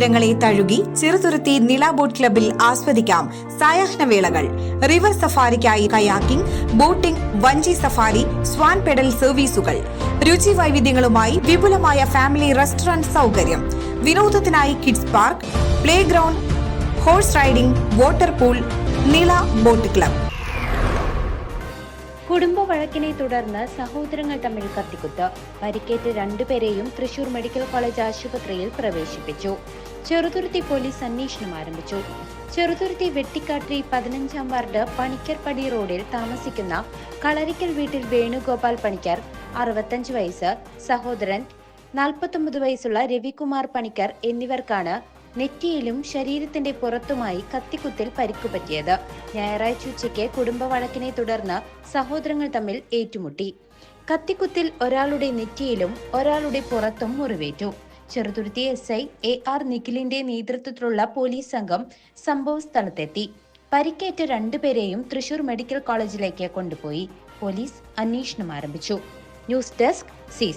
തീരങ്ങളെ തഴുകി ചെറുതുരുത്തി നില ബോട്ട് ക്ലബിൽ ആസ്വദിക്കാം സായാഹ്നവേളകൾ റിവർ സഫാരിക്കായി കയാക്കിംഗ് ബോട്ടിംഗ് വഞ്ചി സഫാരി സ്വാൻ പെഡൽ സർവീസുകൾ. രുചി വൈവിധ്യങ്ങളുമായി വിപുലമായ ഫാമിലി റെസ്റ്റോറന്റ് സൗകര്യം. വിനോദത്തിനായി kids park playground horse riding water pool Nila boat club. കുടുംബ വഴക്കിനെ തുടർന്ന് സഹോദരങ്ങൾ തമ്മിൽ കത്തിക്കുത്ത്. പരിക്കേറ്റ രണ്ടുപേരെയും തൃശൂർ മെഡിക്കൽ കോളേജ് ആശുപത്രിയിൽ പ്രവേശിപ്പിച്ചു. ചെറുതുരുത്തി പോലീസ് അന്വേഷണം ആരംഭിച്ചു. ചെറുതുരുത്തി വെട്ടിക്കാട്ടിരി പതിനഞ്ചാം വാർഡ് പണിക്കർപടി റോഡിൽ താമസിക്കുന്ന കളരിക്കൽ വീട്ടിൽ വേണുഗോപാൽ പണിക്കർ അറുപത്തഞ്ച് വയസ്സ് സഹോദരൻ നാൽപ്പത്തൊമ്പത് വയസ്സുള്ള രവികുമാർ പണിക്കർ എന്നിവർക്കാണ് നെറ്റിയിലും ശരീരത്തിന്റെ പുറത്തുമായി കത്തിക്കുത്തിൽ പരിക്കുപറ്റിയത്. ഞായറാഴ്ച ഉച്ചയ്ക്ക് കുടുംബ വഴക്കിനെ തുടർന്ന് സഹോദരങ്ങൾ തമ്മിൽ ഏറ്റുമുട്ടി. കത്തിക്കുത്തിൽ ഒരാളുടെ നെറ്റിയിലും ഒരാളുടെ പുറത്തും മുറിവേറ്റു. Cheruthuruthy S I A R നിഖിലിന്റെ നേതൃത്വത്തിലുള്ള പോലീസ് സംഘം സംഭവസ്ഥലത്തെത്തി പരിക്കേറ്റ രണ്ടുപേരെയും തൃശൂർ മെഡിക്കൽ കോളേജിലേക്ക് കൊണ്ടുപോയി. പോലീസ് അന്വേഷണം ആരംഭിച്ചു. News desk C